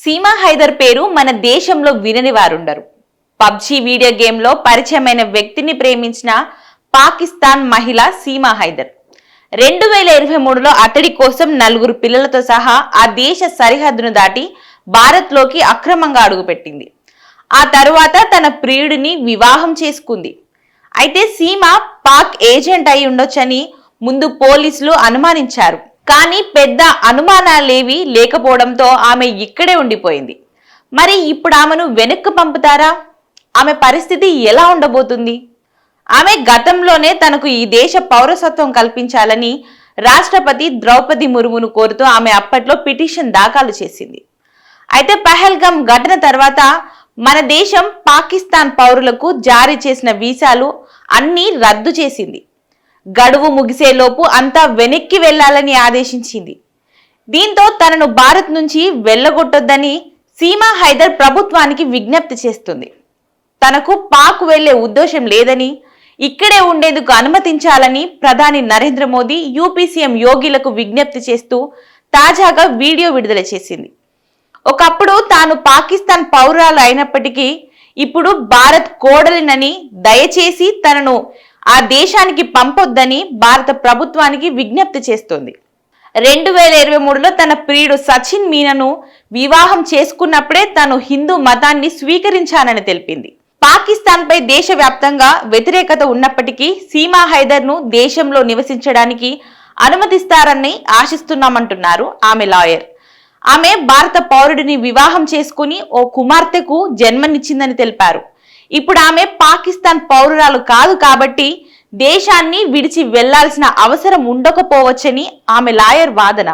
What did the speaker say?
సీమా హైదర్ పేరు మన దేశంలో వినని వారుండరు. పబ్జీ వీడియో గేమ్లో పరిచయమైన వ్యక్తిని ప్రేమించిన పాకిస్తాన్ మహిళ సీమా హైదర్. రెండు వేల ఇరవై మూడులో అతడి కోసం నలుగురు పిల్లలతో సహా ఆ దేశ సరిహద్దును దాటి భారత్లోకి అక్రమంగా అడుగుపెట్టింది. ఆ తరువాత తన ప్రియుడిని వివాహం చేసుకుంది. అయితే సీమ పాక్ ఏజెంట్ అయి ఉండొచ్చని ముందు పోలీసులు అనుమానించారు. కానీ పెద్ద అనుమానాలేవి లేకపోవడంతో ఆమె ఇక్కడే ఉండిపోయింది. మరి ఇప్పుడు ఆమెను వెనక్కు పంపుతారా? ఆమె పరిస్థితి ఎలా ఉండబోతుంది? ఆమె గతంలోనే తనకు ఈ దేశ పౌరసత్వం కల్పించాలని రాష్ట్రపతి ద్రౌపది ముర్మును కోరుతూ ఆమె అప్పట్లో పిటిషన్ దాఖలు చేసింది. అయితే పహల్గం ఘటన తర్వాత మన దేశం పాకిస్తాన్ పౌరులకు జారీ చేసిన వీసాలు అన్నీ రద్దు చేసింది. గడువు ముగిసేలోపు అంతా వెనక్కి వెళ్ళాలని ఆదేశించింది. దీంతో తనను భారత్ నుంచి వెళ్ళగొట్టొద్దని సీమా హైదర్ ప్రభుత్వానికి విజ్ఞప్తి చేస్తుంది. తనకు పాక్ వెళ్ళే ఉద్దేశం లేదని ఇక్కడే ఉండేందుకు అనుమతించాలని ప్రధాని నరేంద్ర మోదీ యూపీసీఎం యోగిలకు విజ్ఞప్తి చేస్తూ తాజాగా వీడియో విడుదల చేసింది. ఒకప్పుడు తాను పాకిస్తాన్ పౌరాలు అయినప్పటికీ ఇప్పుడు భారత్ కోడలినని దయచేసి తనను ఆ దేశానికి పంపొద్దని భారత ప్రభుత్వానికి విజ్ఞప్తి చేస్తోంది. రెండు వేల ఇరవై మూడులో తన ప్రియుడు సచిన్ మీనను వివాహం చేసుకున్నప్పుడే తాను హిందూ మతాన్ని స్వీకరించానని తెలిపింది. పాకిస్తాన్పై దేశవ్యాప్తంగా వ్యతిరేకత ఉన్నప్పటికీ సీమా హైదర్ను దేశంలో నివసించడానికి అనుమతిస్తారని ఆశిస్తున్నామంటున్నారు ఆమె లాయర్. ఆమె భారత పౌరుడిని వివాహం చేసుకుని ఓ కుమార్తెకు జన్మనిచ్చిందని తెలిపారు. ఇప్పుడు ఆమె పాకిస్తాన్ పౌరురాలు కాదు కాబట్టి దేశాన్ని విడిచి వెళ్ళాల్సిన అవసరం ఉండకపోవచ్చని ఆమె లాయర్ వాదన.